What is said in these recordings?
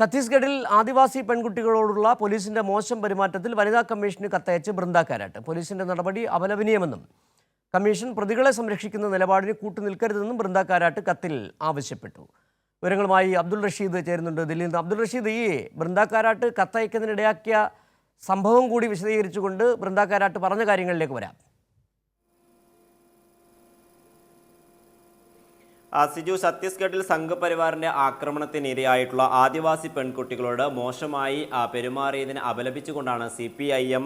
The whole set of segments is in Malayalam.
ഛത്തീസ്ഗഡിൽ ആദിവാസി പെൺകുട്ടികളോടുള്ള പോലീസിന്റെ മോശം പെരുമാറ്റത്തിൽ വനിതാ കമ്മീഷന് കത്തയച്ച് ബൃന്ദാക്കാരാട്ട്. കാരാട്ട് പോലീസിന്റെ നടപടി അപലപനീയമെന്നും കമ്മീഷൻ പ്രതികളെ സംരക്ഷിക്കുന്ന നിലപാടിന് കൂട്ടുനിൽക്കരുതെന്നും ബൃന്ദാക്കാരാട്ട് കാരാട്ട് കത്തിൽ ആവശ്യപ്പെട്ടു. വിവരങ്ങളുമായി അബ്ദുൾ റഷീദ് ചേരുന്നുണ്ട്. ദില്ലിയിൽ നിന്ന് അബ്ദുൾ റഷീദ് ഈ ബൃന്ദാക്കാരാട്ട് കാരാട്ട് കത്തയക്കുന്നതിനിടയാക്കിയ സംഭവം കൂടി വിശദീകരിച്ചുകൊണ്ട് ബൃന്ദാക്കാരാട്ട് കാരാട്ട് പറഞ്ഞ കാര്യങ്ങളിലേക്ക് വരാം. സിജു ഛത്തീസ്ഗഡിൽ സംഘപരിവാറിന്റെ ആക്രമണത്തിനിരയായിട്ടുള്ള ആദിവാസി പെൺകുട്ടികളോട് മോശമായി പെരുമാറിയതിനെ അപലപിച്ചുകൊണ്ടാണ് സി പി ഐ എം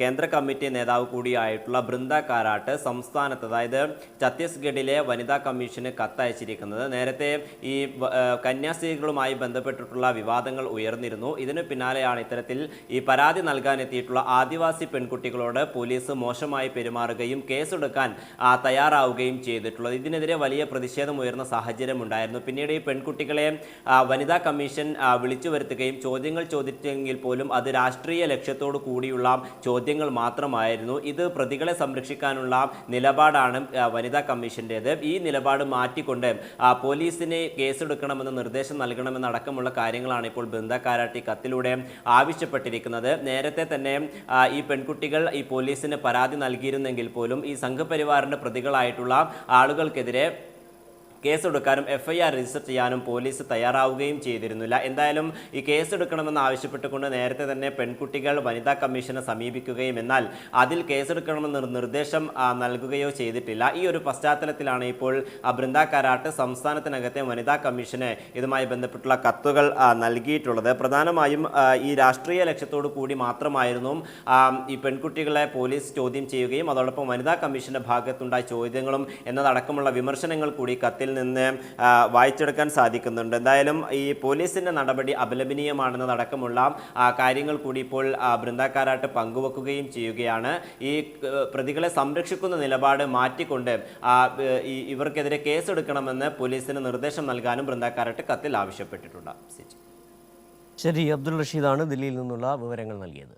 കേന്ദ്ര കമ്മിറ്റി നേതാവ് കൂടിയായിട്ടുള്ള ബൃന്ദ കാരാട്ട് സംസ്ഥാനത്ത് അതായത് ഛത്തീസ്ഗഡിലെ വനിതാ കമ്മീഷന് കത്തയച്ചിരിക്കുന്നത്. നേരത്തെ ഈ കന്യാസ്ത്രീകളുമായി ബന്ധപ്പെട്ടിട്ടുള്ള വിവാദങ്ങൾ ഉയർന്നിരുന്നു. ഇതിനു പിന്നാലെയാണ് ഇത്തരത്തിൽ ഈ പരാതി നൽകാനെത്തിയിട്ടുള്ള ആദിവാസി പെൺകുട്ടികളോട് പോലീസ് മോശമായി പെരുമാറുകയും കേസെടുക്കാൻ തയ്യാറാവുകയും ചെയ്തിട്ടുള്ളത്. ഇതിനെതിരെ വലിയ പ്രതിഷേധം ഉയർന്ന സാഹചര്യം ഉണ്ടായിരുന്നു പിന്നീട് ഈ പെൺകുട്ടികളെ വനിതാ കമ്മീഷൻ വിളിച്ചു വരുത്തുകയും ചോദ്യങ്ങൾ ചോദിച്ചെങ്കിൽ പോലും അത് രാഷ്ട്രീയ ലക്ഷ്യത്തോടു കൂടിയുള്ള ചോദ്യങ്ങൾ മാത്രമായിരുന്നു. ഇത് പ്രതികളെ സംരക്ഷിക്കാനുള്ള നിലപാടാണ് വനിതാ കമ്മീഷന്റേത്. ഈ നിലപാട് മാറ്റിക്കൊണ്ട് പോലീസിനെ കേസെടുക്കണമെന്ന് നിർദ്ദേശം നൽകണമെന്നടക്കമുള്ള കാര്യങ്ങളാണ് ഇപ്പോൾ ബൃന്ദ കാരാട്ടി കത്തിലൂടെ ആവശ്യപ്പെട്ടിരിക്കുന്നത്. നേരത്തെ തന്നെ ഈ പെൺകുട്ടികൾ ഈ പോലീസിന് പരാതി നൽകിയിരുന്നെങ്കിൽ പോലും ഈ സംഘപരിവാറിന്റെ പ്രതികളായിട്ടുള്ള ആളുകൾക്കെതിരെ കേസെടുക്കാനും എഫ് ഐ ആർ രജിസ്റ്റർ ചെയ്യാനും പോലീസ് തയ്യാറാവുകയും ചെയ്തിരുന്നില്ല. എന്തായാലും ഈ കേസെടുക്കണമെന്ന് ആവശ്യപ്പെട്ടുകൊണ്ട് നേരത്തെ തന്നെ പെൺകുട്ടികൾ വനിതാ കമ്മീഷനെ സമീപിക്കുകയും എന്നാൽ അതിൽ കേസെടുക്കണമെന്ന് നിർദ്ദേശം നൽകുകയോ ചെയ്തിട്ടില്ല. ഈ ഒരു പശ്ചാത്തലത്തിലാണ് ഇപ്പോൾ ബൃന്ദ കാരാട്ട് സംസ്ഥാനത്തിനകത്തെ വനിതാ കമ്മീഷന് ഇതുമായി ബന്ധപ്പെട്ടുള്ള കത്തുകൾ നൽകിയിട്ടുള്ളത്. പ്രധാനമായും ഈ രാഷ്ട്രീയ ലക്ഷ്യത്തോടു കൂടി മാത്രമായിരുന്നു ഈ പെൺകുട്ടികളെ പോലീസ് ചോദ്യം ചെയ്യുകയും അതോടൊപ്പം വനിതാ കമ്മീഷന്റെ ഭാഗത്തുണ്ടായ ചോദ്യങ്ങളും എന്നതടക്കമുള്ള വിമർശനങ്ങൾ കൂടി കത്തിൽ നിന്ന് വായിച്ചെടുക്കാൻ സാധിക്കുന്നുണ്ട്. എന്തായാലും ഈ പോലീസിന്റെ നടപടി അപലപനീയമാണെന്നതടക്കമുള്ള കാര്യങ്ങൾ കൂടി ഇപ്പോൾ ആ, ബൃന്ദ പങ്കുവെക്കുകയും ചെയ്യുകയാണ്. ഈ പ്രതികളെ സംരക്ഷിക്കുന്ന നിലപാട് മാറ്റിക്കൊണ്ട് ഇവർക്കെതിരെ കേസെടുക്കണമെന്ന് പോലീസിന് നിർദ്ദേശം നൽകാനും ബൃന്ദ കാരാട്ട് കത്തിൽ ആവശ്യപ്പെട്ടിട്ടുണ്ട്. ശരി അബ്ദുൾ റഷീദാണ് ദില്ലിയിൽ നിന്നുള്ള വിവരങ്ങൾ നൽകിയത്.